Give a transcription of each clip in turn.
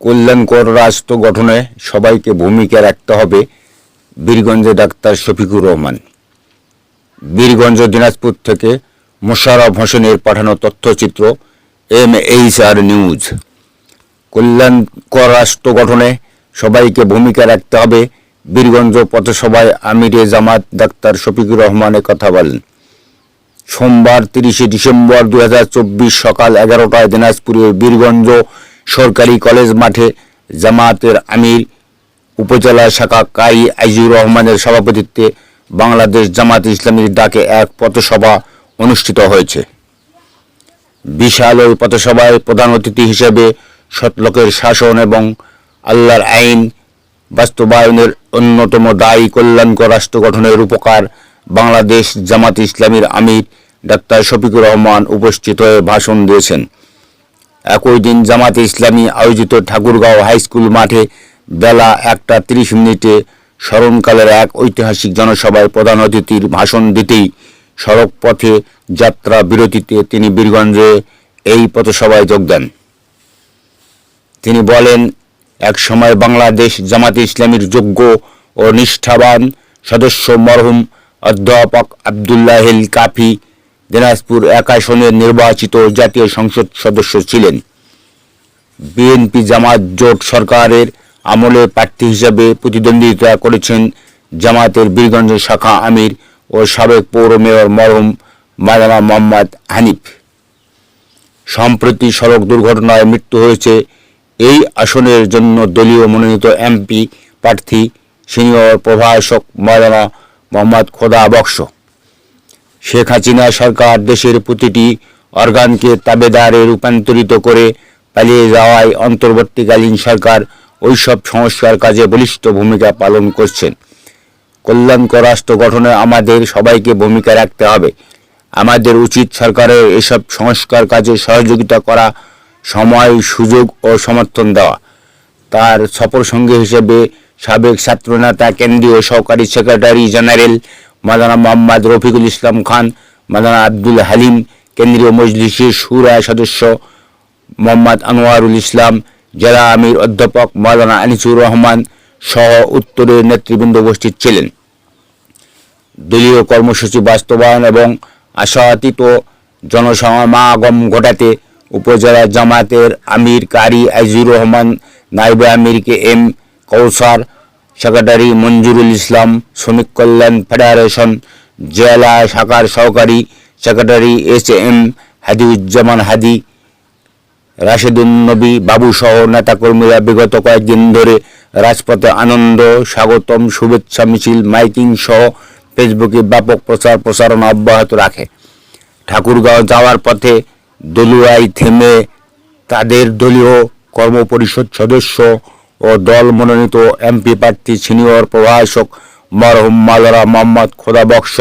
কল্যাণকর রাষ্ট্র গঠনে সবাইকে ভূমিকা রাখতে হবে বীরগঞ্জে ডাক্তার শফিকুর রহমান। বীরগঞ্জ দিনাজপুর থেকে মোশাররফ হোসেনের পাঠানো তথ্যচিত্র এম এইচ আর নিউজ কল্যাণকর রাষ্ট্র গঠনে সবাইকে ভূমিকা রাখতে হবে বীরগঞ্জ পথসভায় আমিরে জামাত ডাক্তার শফিকুর রহমানের কথা বলেন। সোমবার তিরিশে ডিসেম্বর দু হাজার চব্বিশ সকাল এগারোটায় দিনাজপুরের বীরগঞ্জ সরকারি কলেজ মাঠে জামায়াতের আমির, উপজেলা শাখা কাই আইজুর রহমানের সভাপতিত্বে বাংলাদেশ জামাত ইসলামীর ডাকে এক পথসভা অনুষ্ঠিত হয়েছে। বিশাল ওই পথসভায় প্রধান অতিথি হিসেবে সৎলোকের শাসন এবং আল্লাহর আইন, বাস্তবায়নের অন্যতম দায়ী কল্যাণকর রাষ্ট্র গঠনের উপকার বাংলাদেশ জামাত ইসলামীর আমির ডাক্তার শফিকুর রহমান উপস্থিত হয়ে ভাষণ দিয়েছেন। একই দিন জামাত ইসলামী আয়োজিত ঠাকুরগাঁও হাই স্কুল মাঠে বেলা একটা তিরিশ মিনিটে স্মরণকালের এক ঐতিহাসিক জনসভায় প্রধান অতিথির ভাষণ দিতেই সড়ক পথে যাত্রা বিরতিতে তিনি বীরগঞ্জে এই পথসভায় যোগ দেন। তিনি বলেন, এক সময় বাংলাদেশ জামাত ইসলামীর যোগ্য ও নিষ্ঠাবান সদস্য মরহুম অধ্যাপক আবদুল্লাহিল কাফি দিনাজপুর এক আসনের নির্বাচিত জাতীয় সংসদ সদস্য ছিলেন। বিএনপি জামাত জোট সরকারের আমলে প্রার্থী হিসেবে প্রতিদ্বন্দ্বিতা করেছেন জামাতের বীরগঞ্জ শাখা আমির ও সাবেক পৌর মেয়র মরম মাওলানা মোহাম্মদ হানিফ। সম্প্রতি সড়ক দুর্ঘটনায় মৃত্যু হয়েছে এই আসনের জন্য দলীয় মনোনীত এমপি প্রার্থী সিনিয়র প্রভাষক মাওলানা মোহাম্মদ খোদা বক্স। শেখ হাসিনা সরকার দেশের প্রতিটি অর্গানকে তাবেদারে রূপান্তরিত করে পালিয়ে যাওয়ায় অন্তর্বর্তীকালীন সরকার ওইসব সংস্কার কাজে বলিষ্ঠ ভূমিকা পালন করছেন। কল্যাণকর রাষ্ট্র গঠনে আমাদের সবাইকে ভূমিকা রাখতে হবে। আমাদের উচিত সরকারের এসব সংস্কার কাজে সহযোগিতা করা, সময়, সুযোগ ও সমর্থন দেওয়া। তার সফর সঙ্গী হিসেবে সাবেক ছাত্রনেতা, কেন্দ্রীয় সহকারী সেক্রেটারি জেনারেল মাদানা মোহাম্মদ রফিকুল ইসলাম খান, মাদানা আব্দুল হালিম, কেন্দ্রীয় মজলিসের সুরা সদস্য মোহাম্মদ আনোয়ারুল ইসলাম, জেলা আমির অধ্যাপক মাওলানা আনিসুর রহমান সহ উত্তরের নেতৃবৃন্দ উপস্থিত ছিলেন। দলীয় কর্মসূচি বাস্তবায়ন এবং আশাতীত জনসমাগম ঘটাতে উপজেলা জামাতের আমির কারি আইজুর রহমান, নাইবে আমিরকে এম কৌসার সেক্রেটারি মঞ্জুরুল ইসলাম, শ্রমিক কল্যাণ ফেডারেশন, জেলা শাখার সহকারী secretary S M Hadiuzzaman Hadi, Rashedun Nabi Babu সহ নেতাকর্মীরা বিগত কয়েকদিন ধরে রাজপথে আনন্দ, স্বাগতম, শুভেচ্ছা, মিছিল, মাইকিং সহ ফেসবুকে ব্যাপক প্রচার প্রসারণা অব্যাহত রাখে। ঠাকুরগাঁও যাওয়ার পথে দলুয়ায় থেমে তাদের দলীয় কর্মপরিষদ সদস্য ও দল মনোনীত এমপি প্রার্থী সিনিয়র প্রভাষক মরহুম মালারা মোহাম্মদ খোদাবক্স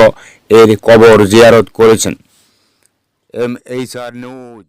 এর কবর জিয়ারত করেছেন। M H R news.